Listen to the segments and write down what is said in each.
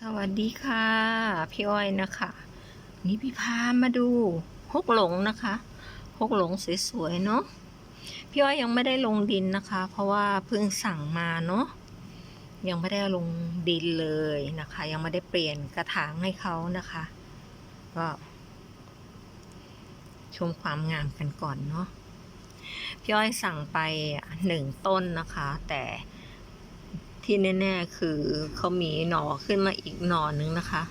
สวัสดีค่ะ พี่อ้อยนะคะ นี่พี่พามาดูฮกหลงนะคะฮกหลงสวยๆเนาะพี่อ้อยยังไม่ได้ลงดินนะคะ เพราะว่าเพิ่งสั่งมาเนาะยังไม่ได้ลงดินเลยนะคะ ยังไม่ได้เปลี่ยนกระถางให้เขานะคะ ก็ชมความงามกันก่อนเนาะพี่อ้อยสั่งไปหนึ่งต้นนะคะ แต่ ที่แน่ๆคือเขามีหน่อขึ้นมาอีกหนอนึงนะคะ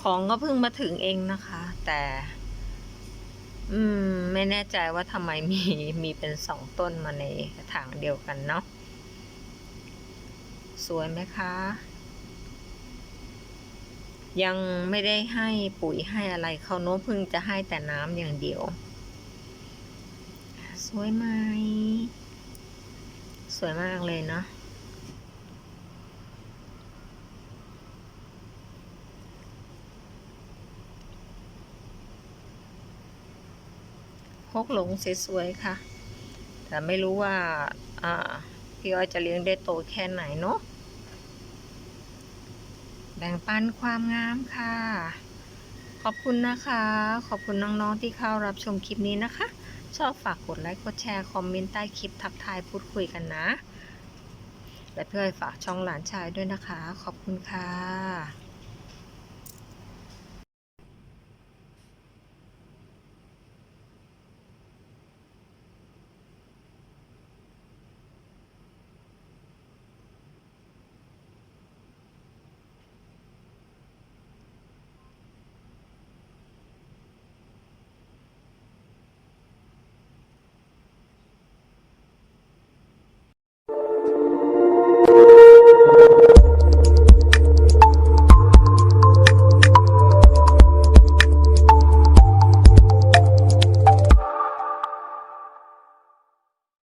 ของก็เพิ่งมาถึงเองนะคะ แต่ อืม ไม่แน่ใจว่าทำไมมีมีเป็นสองต้นมาในกระถางเดียวกันเนาะสวยไหมคะ ยังไม่ได้ให้ปุ๋ยให้อะไรเขาโน้ตเพิ่งจะให้แต่น้ำอย่างเดียว สวยไหมสวยมากเลยเนาะ กหลงสวยๆค่ะ แต่ไม่รู้ว่าพี่อ้อยจะเลี้ยงได้โตแค่ไหนเนาะแบ่งปันความงามค่ะ ขอบคุณนะคะ ขอบคุณน้องๆที่เข้ารับชมคลิปนี้นะคะ ชอบฝากกดไลค์กดแชร์คอมเมนต์ใต้คลิปทักทายพูดคุยกันนะและเพื่อให้ฝากช่องหลานชายด้วยนะคะ ขอบคุณค่ะ